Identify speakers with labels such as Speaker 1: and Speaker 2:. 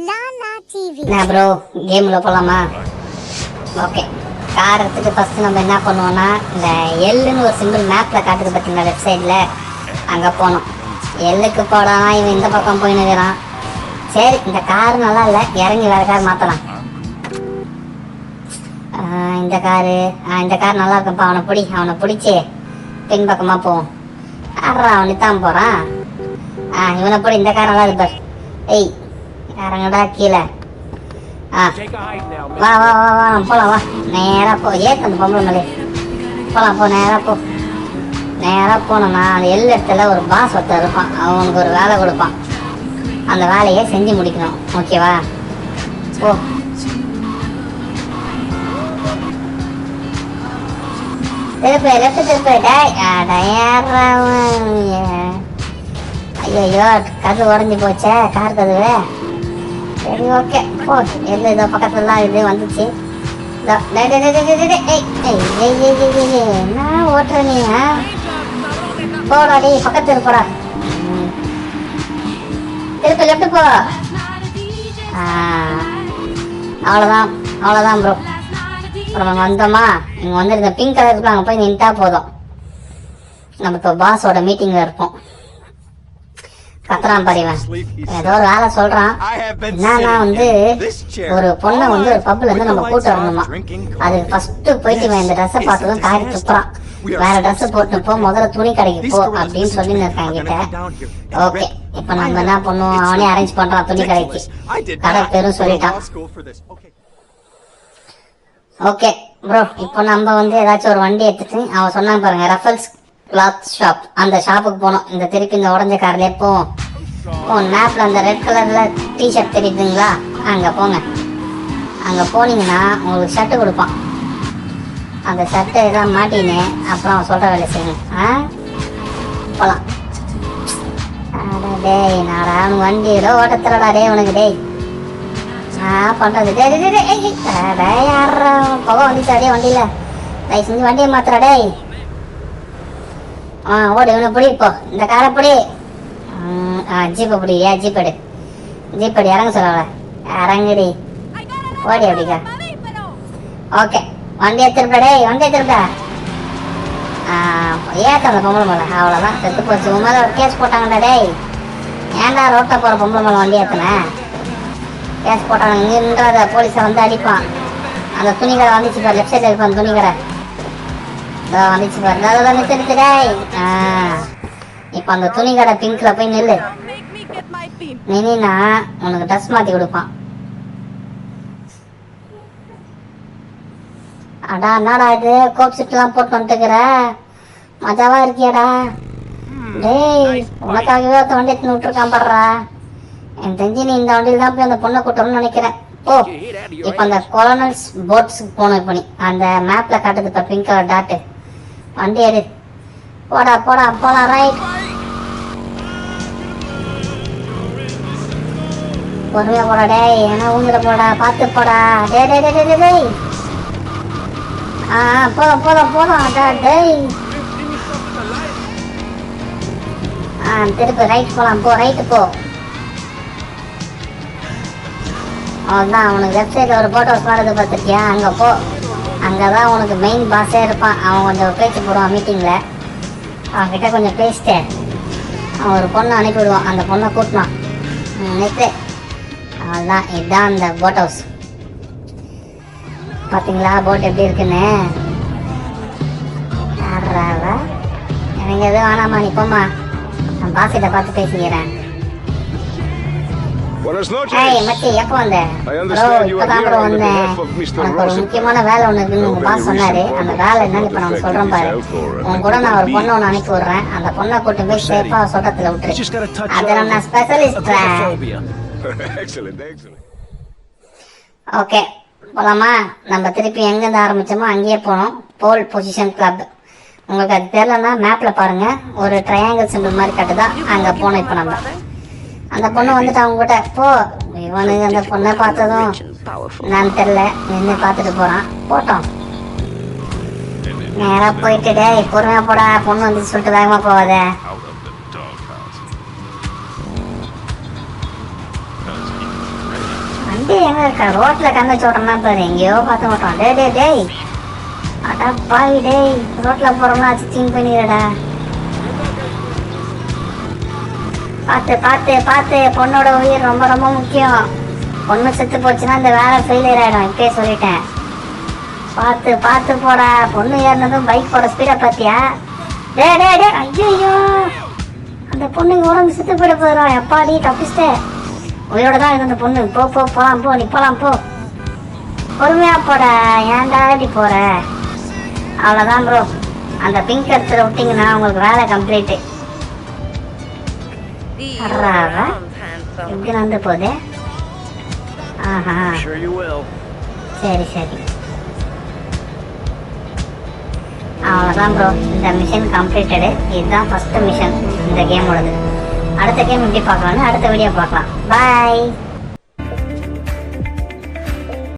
Speaker 1: என்ன ப்ரோ கேமில் போகலாமா ஓகே கார் எடுத்துட்டு ஃபஸ்ட்டு நம்ம என்ன பண்ணுவோம்னா இந்த எல்லுன்னு ஒரு சிம்பிள் மேப்பில் காட்டுது பார்த்தீங்களா லெஃப்ட் சைடில் அங்கே போனோம் எல்லுக்கு போடாமல் இவன் இந்த பக்கம் போய் நிற்கிறான் சரி இந்த கார் நல்லா இல்லை இறங்கி வேறு கார் மாற்றலாம் இந்த காரு இந்த கார் நல்லா இருக்கும்ப்பா அவனை பிடி அவனை பிடிச்சி பின்பக்கமாக போவோம். ஆடுறா அவனுக்கு தான் போகிறான் ஆ இவனை போட இந்த கார் நல்லா இருக்கு ஏய் இறங்கடா கீழே. ஆ. வா வா வா வா போலாம் வா. நேராக போ. ஏற்க அந்த பொம்பளை மலை. போலாம் போ நேராக போ. நேராக போனோம்னா அந்த எல் இடத்துல ஒரு பாஸ் ஒருத்தர் இருப்பான். அவனுக்கு ஒரு வேலை கொடுப்பான். அந்த வேலையை செஞ்சு முடிக்கணும். ஓகேவா? போ. திருப்பி லெஃப்ட் திருப்பி. டேய் ஐயோ கது உடஞ்சி போச்சே கார் கதவு சரி ஓகே போ எல்லாம் இதோ பக்கத்துலலாம் இது வந்துச்சு இதோ, ஏய், ஏய், என்ன ஓட்டுற நீ ஆ? போடா டேய் பக்கத்து இருப்படா திருப்பி லெஃப்ட் போ அவ்வளோதான் அவ்வளோதான் ப்ரோ இப்போ நம்ம வந்தோமா இங்கே வந்து இந்த பிங்க் கலர் இருக்கு அங்கே போய் நின்ட்டா போதும் நம்ம இப்போ பாஸோட மீட்டிங்கில் இருப்போம் கத்துறான் பாரிவன் ஏதோ ஒரு வேலை சொல்றான். என்னன்னா வந்து ஒரு பொண்ணை வந்து ஒரு பப்ல இருந்து நம்ம கூட்டு வரணுமா? அது. ஃபர்ஸ்ட் போயிட்டு இவன் இந்த ட்ரெஸ்ஸை பார்த்ததும் காரி துப்புறான். வேற ட்ரெஸ் போட்டு போ முதல்ல துணி கடைக்கு போ அப்படின்னு சொல்லி. இருக்காங்க கிட்ட ஓகே இப்போ நம்ம என்ன பண்ணுவோம்? அவனே அரேஞ்ச் பண்றான் துணி கடைக்கு. கடை பேரும் சொல்லிட்டான். ஓகே ப்ரோ இப்போ நம்ம வந்து ஏதாச்சும் ஒரு வண்டி எடுத்துட்டு அவன் சொன்னான் பாருங்க ரஃபல்ஸ் கிளாத் ஷாப் அந்த ஷாப்புக்கு போனோம். இந்த திருப்பி இந்த உடஞ்ச கார்லயே போவோம் ஓ மேப்ல அந்த ரெட் கலர்ல டிஷர்ட் தெரியுதுங்களா? அங்க போங்க. அங்க போனீங்கன்னா உங்களுக்கு ஷர்ட் கொடுப்பான். அந்த ஷர்ட்டை எதாவது மாட்டின்னு அப்புறம் அவன் சொல்ற வேலை செய்யணும். ஆ? போலாம். டேய் நாடா அவனுக்கு வண்டி ஏதோ ஓட்டத்துலடா டேய் உனக்கு டேய். நான் பண்றது. டேய் டேய், டேய் டேய் யாரா போக வந்துச்சு அடே வண்டியில. தயவு செஞ்சு வண்டியை மாத்துறா டேய். ஆ ஓடு இவனை பிடி இப்போ இந்த காரை பிடி. ஆ ஜீப்பை பிடி. ஏன் ஜீப் எடு. ஜீப் எடு இறங்க சொல்லல இறங்குடி. ஓடி அப்படிக்கா ஓகே. வண்டியை திருப்ப டேய் வண்டியை திருப்ப ஏத்த அந்த பொம்பளை மேலே. அவ்வளோதான் செத்து போச்சு. உன் மேலே ஒரு கேஸ் போட்டாங்கடா டேய். ஏன்டா ரோட்டை போகிற பொம்பளை மேலே வண்டி ஏற்றினேன் கேஸ் போட்டாங்க. இங்கன்றத போலீஸை வந்து அடிப்பான். அந்த துணிக்கடை வந்துச்சு இப்போ லெஃப்ட் சைடில் இருப்பான் துணிக்கடை. வந்துச்சு பாரு இதோ, நிறுத்து நிறுத்து டேய். ஆ. இப்போ அந்த துணிக்கடை பிங்க்ல போய் நில்லு.
Speaker 2: Make
Speaker 1: நின்னா உனக்கு ட்ரெஸ் மாற்றி கொடுப்பான் அடா என்னடா இது? கோப் செட்லாம் போட்டு வந்துட்டுக்கிற? மஜாவா இருக்கியாடா. டேய் உனக்காகவே ஒருத்த வண்டி எடுத்துன்னு விட்டுருக்கான் பாடுறா எனக்கு தெரிஞ்சு நீ இந்த வண்டியில் தான் போய் அந்த பொண்ணை கூட்டணும்னு நினைக்கிறேன். ஓ இப்போ அந்த கொலனல்ஸ் போட்ஸுக்கு போன இப்போ நீ. அந்த மேப்பில் காட்டுது இப்போ பிங்க் கலர் டாட்டு வண்டி எடு. போடா போடா போலாம் ரைட் பொறுமையா போடா டேய் ஏன்னா ஊந்துட போடா பார்த்து போடா. டே டே டே டே டேய். ஆ போதும் போதும் போதும் அடா டேய். ஆ திருப்பி ரைட் போலாம் போ ரைட்டு போ. அவன்தான் அவனுக்கு வெப்சைட்டில் ஒரு போட் வரது பார்த்துருக்கியா? அங்கே போ. அங்கே தான் உனக்கு மெயின் பாஸே இருப்பான். அவன் கொஞ்சம் பேச்சு போடுவான் மீட்டிங்கில் அவன்கிட்ட கொஞ்சம் பேசிட்டு அவன் ஒரு பொண்ணை அனுப்பிவிடுவான். அந்த பொண்ணை கூட்டினான். நிறுத்து அவ்வளோதான் இதுதான் அந்த போட் ஹவுஸ் பார்த்தீங்களா போட் எப்படி இருக்குன்னு? எனக்கு எதுவும் வேணாமா நீ போம்மா. நான் பாசிட்ட பார்த்து பேசிக்கிறேன்.
Speaker 3: Buenas noches.
Speaker 1: மச்சி எப்போ வந்த
Speaker 3: I understand you are here on behalf of Mr. Rosen.
Speaker 1: முக்கியமான வேலை ஒன்று இருக்குன்னு உங்க பாஸ் சொன்னாரு அந்த வேலை என்னன்னு இப்போ நான் சொல்கிறேன் பாரு உன் கூட நான் ஒரு பொண்ணை ஒன்று அனுப்பி விடுறேன் அந்த பொண்ணை கூட்டு போய் சேஃபாக சொட்டத்தில் விட்டுரு அதில் நான் ஸ்பெஷலிஸ்ட்
Speaker 3: excellent, excellent.
Speaker 1: ஓகே போலாமா நம்ம திருப்பி எங்கேருந்து ஆரம்பிச்சோமோ அங்கேயே போனோம் போல் பொசிஷன் கிளப் உங்களுக்கு அது தெரியலன்னா மேப்பில் பாருங்க ஒரு ட்ரையாங்கிள் சிம்பிள் மாதிரி கட்டுதா அங்கே போனோம் இப்போ நம்ம அந்த பொண்ணு வந்துட்டு அவங்க கிட்ட போ இவனுக்கு அந்த பொண்ணை பார்த்ததும் நான் தெரில நின்று பார்த்துட்டு போகிறான் போட்டோம். நேராக போயிட்டு டே பொறுமையாக போடா பொண்ணு வந்து சொல்லிட்டு வேகமாக போகாத. வண்டி எங்க இருக்கா? ரோட்ல கண்ணு சொல்றேன்னா பாரு எங்கேயோ பார்த்து விட்டோம் டே டே டேய் அடா பாவி டேய் ரோட்ல போறோம்னா சிச்சிங் பண்ணிடுறடா. பார்த்து பார்த்து பார்த்து பொண்ணோட உயிர் ரொம்ப ரொம்ப முக்கியம். பொண்ணு செத்து போச்சுன்னா இந்த வேலை ஃபெயிலியர் ஆகிடும் இப்பயே சொல்லிட்டேன். பார்த்து பார்த்து போடா பொண்ணு ஏறினதும் பைக் போட ஸ்பீடை பார்த்தியா டே டே டே ஐயோ அந்த பொண்ணுக்கு உடம்பு செத்து போயிட போயிடும் எப்பாடி தப்பிச்சிட்டே. உயிரோட தான் இருக்கு அந்த பொண்ணு. போ போ போலாம் போ நீ போகலாம் போ. பொறுமையாக போட ஏன்டா இப்படி போகிற அவ்வளோதான் ப்ரோ அந்த பிங்க் எடுத்துட விட்டிங்கன்னா உங்களுக்கு வேலை கம்ப்ளீட்டு அடடா. எப்படி நடந்து போகுது ஆஹா
Speaker 4: Sure you will.
Speaker 1: சரி சரி அவ்வளோதான் ப்ரோ இந்த மிஷன் கம்ப்ளீட்டடு இதுதான் ஃபஸ்ட்டு மிஷன் இந்த கேமோடது அடுத்த கேம் எப்படி பார்க்கலாம்னு அடுத்த வீடியோ பார்க்கலாம். பாய்